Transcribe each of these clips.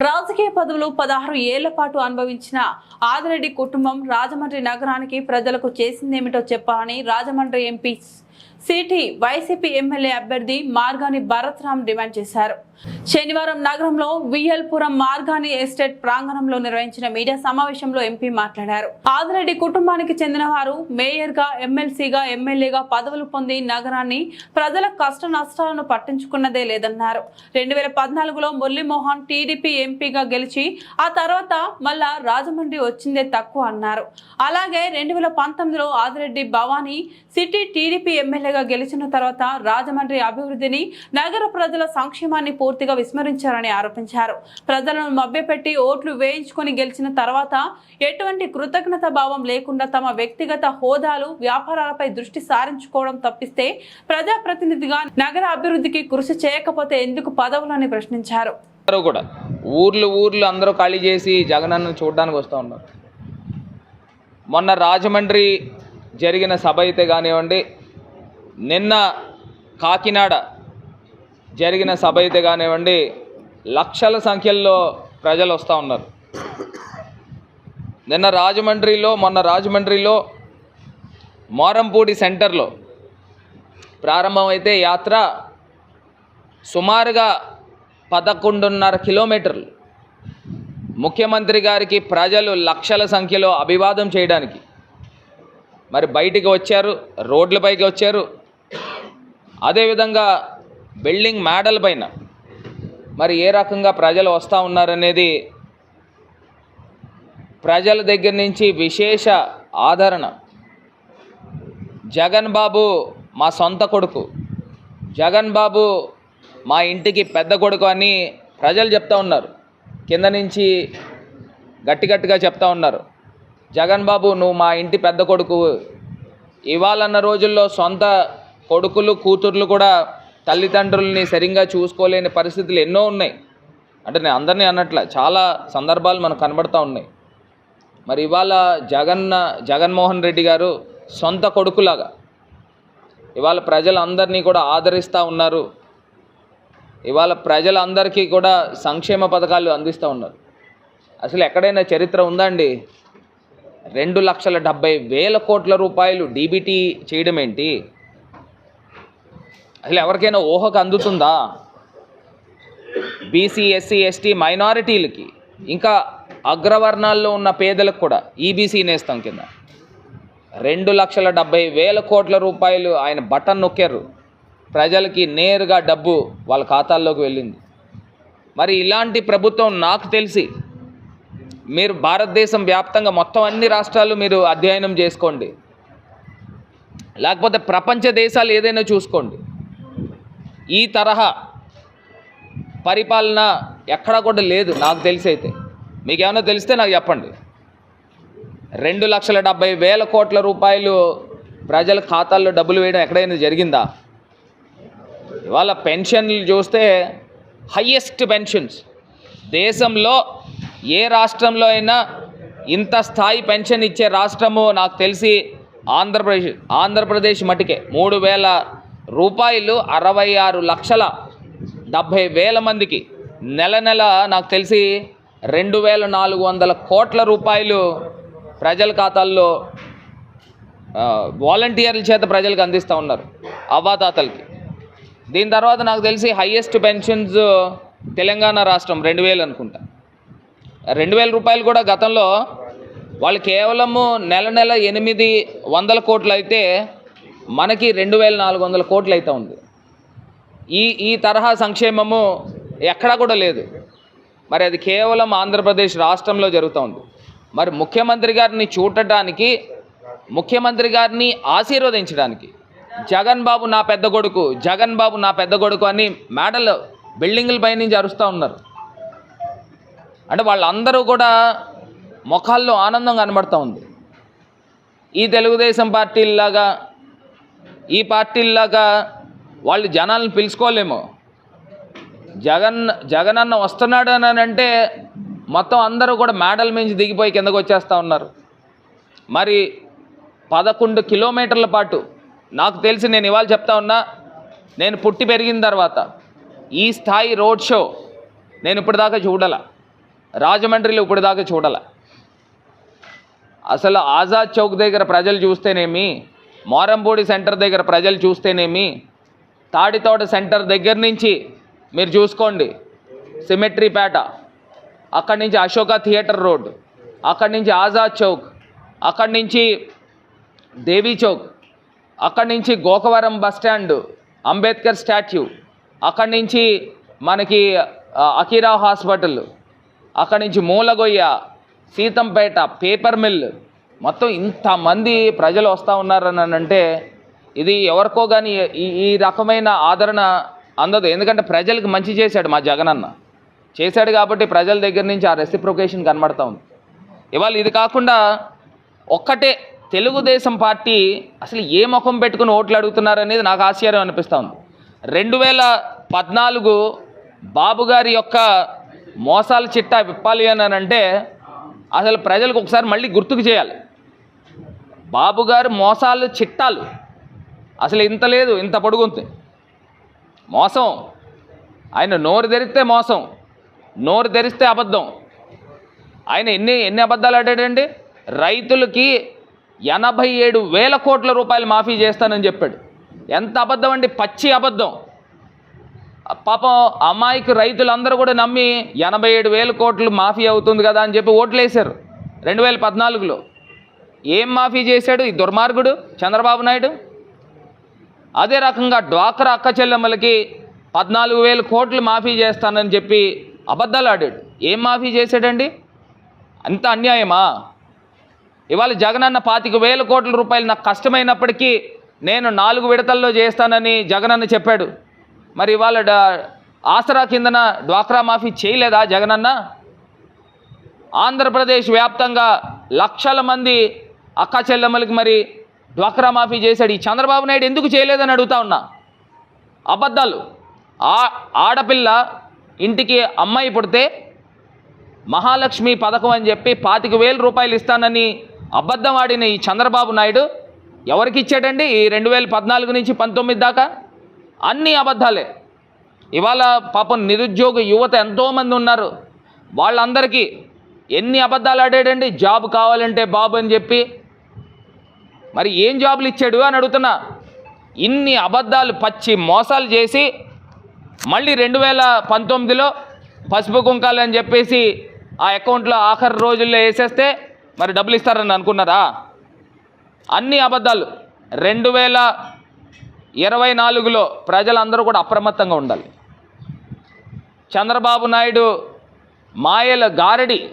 రాజకీయ పదవులు పదహారు ఏళ్ళ పాటు అనుభవించిన ఆదిరెడ్డి కుటుంబం రాజమండ్రి నగరానికి ప్రజలకు చేసిందేమిటో చెప్పాలని Rajahmundry MP city YCP MLA అభ్యర్థి మార్గాని భరత్రామ్ డిమాండ్ చేశారు. శనివారం నగరంలో విఎల్పురం మార్గాని ఎస్టేట్ ప్రాంగణంలో నిర్వహించిన మీడియా సమావేశంలో ఎంపీ మాట్లాడారు. ఆదిరెడ్డి కుటుంబానికి చెందిన వారు మేయర్గా ఎమ్మెల్సీగా ఎమ్మెల్యేగా పదవులు పొంది నగరాన్ని ప్రజల కష్ట నష్టాలను పట్టించుకున్నదే లేదన్నారు. రెండు వేల పద్నాలుగులో మురళీమోహన్ టీడీపీ ఎంపీగా గెలిచి ఆ తర్వాత మళ్ళా రాజమండ్రి వచ్చిందే తక్కువ అన్నారు. అలాగే రెండు వేల పంతొమ్మిదిలో ఆదిరెడ్డి భవానీ సిటీ టీడీపీ ఎమ్మెల్యేగా గెలిచిన తర్వాత రాజమండ్రి అభివృద్ధిని నగర ప్రజల సంక్షేమాన్ని పూర్తిగా విస్మరించారని ఆరోపించారు. ప్రజలను మభ్యపెట్టి ఓట్లు వేయించుకొని గెలిచిన తర్వాత ఎటువంటి కృతజ్ఞత భావం లేకుండా తమ వ్యక్తిగత హోదాలు వ్యాపారాలపై దృష్టి సారించుకోవడం తప్పిస్తే ప్రజాప్రతినిధిగా నగర అభివృద్ధికి కృషి చేయకపోతే ఎందుకు పదవులని ప్రశ్నించారు. కూడా ఊర్లు ఊర్లు అందరూ ఖాళీ చేసి జగనన్న చూడడానికి వస్తూ ఉన్నారు. మొన్న రాజమండ్రి జరిగిన సభ అయితే కానివ్వండి నిన్న కాకినాడ జరిగిన సభ అయితే కానివ్వండి లక్షల సంఖ్యల్లో ప్రజలు వస్తూ ఉన్నారు. నిన్న రాజమండ్రిలో మొన్న రాజమండ్రిలో మోరంపూడి సెంటర్లో ప్రారంభమైతే యాత్ర సుమారుగా పదకొండున్నర కిలోమీటర్లు. ముఖ్యమంత్రి గారికి ప్రజలు లక్షల సంఖ్యలో అభివాదం చేయడానికి. మరి బయటికి వచ్చారు రోడ్లపైకి వచ్చారు అదేవిధంగా బిల్డింగ్ మేడల పైన మరి ఏ రకంగా ప్రజలు వస్తూ ఉన్నారనేది ప్రజల దగ్గర నుంచి విశేష ఆదరణ. జగన్ బాబు మా సొంత కొడుకు. జగన్ బాబు మా ఇంటికి పెద్ద కొడుకు అని ప్రజలు చెప్తా ఉన్నారు. కింద నుంచి గట్టి గట్టిగా చెప్తా ఉన్నారు. జగన్ బాబు నువ్వు మా ఇంటి పెద్ద కొడుకు. ఇవాళన్న రోజుల్లో సొంత కొడుకులు కూతుర్లు కూడా తల్లిదండ్రుల్ని సరిగ్గా చూసుకోలేని పరిస్థితులు ఎన్నో ఉన్నాయి. అంటే నేను అందరినీ అన్నట్ల చాలా సందర్భాలు మనకు కనబడతా ఉన్నాయి. మరి ఇవాళ జగన్న జగన్మోహన్ రెడ్డి గారు సొంత కొడుకులాగా ఇవాళ ప్రజలందరినీ కూడా ఆదరిస్తూ ఉన్నారు. ఇవాళ ప్రజలందరికీ కూడా సంక్షేమ పథకాలు అందిస్తూ ఉన్నారు. అసలు ఎక్కడైనా చరిత్ర ఉందండి రెండు లక్షల డెబ్బై వేల కోట్ల రూపాయలు డీబీటీ చేయడం ఏంటి? అసలు ఎవరికైనా ఊహకు అందుతుందా? బీసీ ఎస్సీ ఎస్టీ మైనారిటీలకి ఇంకా అగ్రవర్ణాల్లో ఉన్న పేదలకు కూడా ఈబీసీ నేస్తాం కింద. రెండు లక్షల డెబ్బై వేల కోట్ల రూపాయలు ఆయన బటన్ నొక్కారు. ప్రజలకి నేరుగా డబ్బు వాళ్ళ ఖాతాల్లోకి వెళ్ళింది. మరి ఇలాంటి ప్రభుత్వం నాకు తెలిసి మీరు భారతదేశం వ్యాప్తంగా మొత్తం అన్ని రాష్ట్రాలు మీరు అధ్యయనం చేసుకోండి. లేకపోతే ప్రపంచ దేశాలు ఏదైనా చూసుకోండి. ఈ తరహా పరిపాలన ఎక్కడా కూడా లేదు నాకు తెలిసి అయితే. మీకు ఏమైనా తెలిస్తే నాకు చెప్పండి. రెండు లక్షల డెబ్బై వేల కోట్ల రూపాయలు ప్రజల ఖాతాల్లో డబ్బులు వేయడం ఎక్కడైనా జరిగిందా? ఇవాళ పెన్షన్లు చూస్తే హయ్యెస్ట్ పెన్షన్స్. దేశంలో ఏ రాష్ట్రంలో అయినా ఇంత స్థాయి పెన్షన్ ఇచ్చే రాష్ట్రము నాకు తెలిసి ఆంధ్రప్రదేశ్ ఆంధ్రప్రదేశ్ మటుకే మూడు వేల రూపాయలు అరవై ఆరు లక్షల డెబ్భై వేల మందికి. నెల నెల నాకు తెలిసి రెండు వేల నాలుగు వందల కోట్ల రూపాయలు ప్రజల ఖాతాల్లో వాలంటీర్ల చేత ప్రజలకు అందిస్తూ ఉన్నారు అవ్వాతాతలకి. దీని తర్వాత నాకు తెలిసి హయ్యెస్ట్ పెన్షన్స్ తెలంగాణ రాష్ట్రం రెండు వేలు అనుకుంటా. రెండు వేల రూపాయలు కూడా గతంలో వాళ్ళు కేవలము నెల నెల ఎనిమిది వందల కోట్లు అయితే మనకి రెండు వేల నాలుగు వందల కోట్లు అయితే ఉంది. ఈ ఈ తరహా సంక్షేమము ఎక్కడా కూడా లేదు. మరి అది కేవలం ఆంధ్రప్రదేశ్ రాష్ట్రంలో జరుగుతూ ఉంది. మరి ముఖ్యమంత్రి గారిని చూడటానికి ముఖ్యమంత్రి గారిని ఆశీర్వదించడానికి జగన్ బాబు నా పెద్ద కొడుకు జగన్ బాబు నా పెద్ద కొడుకు అని మేడలు బిల్డింగుల పై నుంచి అరుస్తూ ఉన్నారు. అంటే వాళ్ళందరూ కూడా ముఖాల్లో ఆనందం కనబడుతూ ఉంది. ఈ తెలుగుదేశం పార్టీలాగా ఈ పార్టీలాగా వాళ్ళు జనాలను పిలుచుకోలేము. జగన్ జగన్ అన్న వస్తున్నాడు అని అంటే మొత్తం అందరూ కూడా మేడల మించి దిగిపోయి కిందకు వచ్చేస్తూ ఉన్నారు. మరి పదకొండు కిలోమీటర్ల పాటు నాకు తెలిసి నేను ఇవాళ చెప్తా ఉన్నా నేను పుట్టి పెరిగిన తర్వాత ఈ స్థాయి రోడ్ షో నేను ఇప్పటిదాకా చూడాల. రాజమండ్రిలో ఇప్పుడు దాకా చూడాల. అసలు ఆజాద్ చౌక్ దగ్గర ప్రజలు చూస్తేనేమి మోరంపూడి సెంటర్ దగ్గర ప్రజలు చూస్తేనేమి? తాడితోట సెంటర్ దగ్గర నుంచి మీరు చూసుకోండి. సిమెట్రీపేట అక్కడి నుంచి అశోక థియేటర్ రోడ్ అక్కడి నుంచి ఆజాద్ చౌక్ అక్కడి నుంచి దేవీ చౌక్ అక్కడి నుంచి Gokavaram bus stand Ambedkar statue అక్కడి నుంచి మనకి అఖీరా హాస్పిటల్ అక్కడి నుంచి మూలగొయ్య సీతంపేట పేపర్ మిల్ మొత్తం ఇంతమంది ప్రజలు వస్తూ ఉన్నారని అంటే ఇది ఎవరికో కానీ ఈ ఈ రకమైన ఆదరణ అందదు. ఎందుకంటే ప్రజలకు మంచి చేశాడు మా జగనన్న. చేశాడు కాబట్టి ప్రజల దగ్గర నుంచి ఆ రెసిప్రొకేషన్ కనబడతా ఉంది. ఇవాళ ఇది కాకుండా ఒక్కటే తెలుగుదేశం పార్టీ అసలు ఏ ముఖం పెట్టుకుని ఓట్లు అడుగుతున్నారనేది నాకు ఆశ్చర్యం అనిపిస్తూ ఉంది. రెండు వేల పద్నాలుగు బాబు గారి యొక్క మోసాల చిట్టా విప్పాలి అని అంటే అసలు ప్రజలకు ఒకసారి మళ్ళీ గుర్తుకు చేయాలి. బాబుగారు మోసాలు చిట్టాలు. అసలు ఇంత లేదు ఇంత పొడుగుంది. మోసం. ఆయన నోరు తెరిస్తే మోసం. నోరు తెరిస్తే అబద్ధం. ఆయన ఎన్ని ఎన్ని అబద్ధాలు ఆడాడండి? రైతులకి ఎనభై ఏడు వేల కోట్ల రూపాయలు మాఫీ చేస్తానని చెప్పాడు. ఎంత అబద్ధం అండి? పచ్చి అబద్ధం. పాపం అమ్మాయికి రైతులందరూ కూడా నమ్మి ఎనభై ఏడు వేల కోట్లు మాఫీ అవుతుంది కదా అని చెప్పి ఓట్లు వేశారు రెండు వేల పద్నాలుగులో. ఏం మాఫీ చేశాడు ఈ దుర్మార్గుడు చంద్రబాబు నాయుడు? అదే రకంగా డ్వాక్రా అక్క చెల్లెమ్మలకి పద్నాలుగు వేల కోట్లు మాఫీ చేస్తానని చెప్పి అబద్ధాలు ఆడాడు. ఏం మాఫీ చేశాడండి? అంత అన్యాయమా? ఇవాళ జగనన్న పాతిక వేల కోట్ల రూపాయలు నాకు కష్టమైనప్పటికీ నేను నాలుగు విడతల్లో చేస్తానని జగనన్న చెప్పాడు. మరి ఇవాళ ఆసరా కిందన డ్వాక్రా మాఫీ చేయలేదా జగనన్న? ఆంధ్రప్రదేశ్ వ్యాప్తంగా లక్షల మంది అక్క చెల్లెమ్మలకి మరి డ్వాక్రా మాఫీ చేశాడు. ఈ చంద్రబాబు నాయుడు ఎందుకు చేయలేదని అడుగుతా ఉన్నా. అబద్ధాలు. ఆ ఆడపిల్ల ఇంటికి అమ్మాయి పుడితే మహాలక్ష్మి పథకం అని చెప్పి పాతిక వేల రూపాయలు ఇస్తానని అబద్ధం ఆడిన ఈ చంద్రబాబు నాయుడు ఎవరికి ఇచ్చాడండి? ఈ రెండు వేల పద్నాలుగు నుంచి పంతొమ్మిది దాకా అన్ని అబద్ధాలే. ఇవాళ పాపం నిరుద్యోగ యువత ఎంతోమంది ఉన్నారు. వాళ్ళందరికీ ఎన్ని అబద్ధాలు ఆడాడండి? జాబ్ కావాలంటే బాబు అని చెప్పి మరి ఏం జాబులు ఇచ్చాడు అని అడుగుతున్నా. ఇన్ని అబద్ధాలు పచ్చి మోసాలు చేసి మళ్ళీ రెండు వేల పంతొమ్మిదిలో పసుపు కుంకాలు అని చెప్పేసి ఆ అకౌంట్లో ఆఖరి రోజుల్లో వేసేస్తే మరి డబ్బులు ఇస్తారని అనుకున్నారా? అన్ని అబద్ధాలు. రెండు వేల ఇరవై నాలుగులో ప్రజలందరూ కూడా అప్రమత్తంగా ఉండాలి. చంద్రబాబు నాయుడు మాయల గారడి.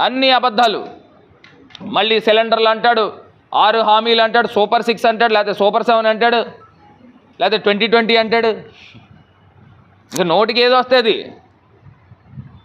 అన్ని అబద్ధాలు. మళ్ళీ సిలిండర్లు అంటాడు. ఆరు హామీలు అంటాడు సూపర్ సిక్స్ అంటాడు లేకపోతే సూపర్ సెవెన్ అంటాడు లేకపోతే ట్వంటీ ట్వంటీ అంటాడు. ఇక నోటికి ఏదో వస్తుంది?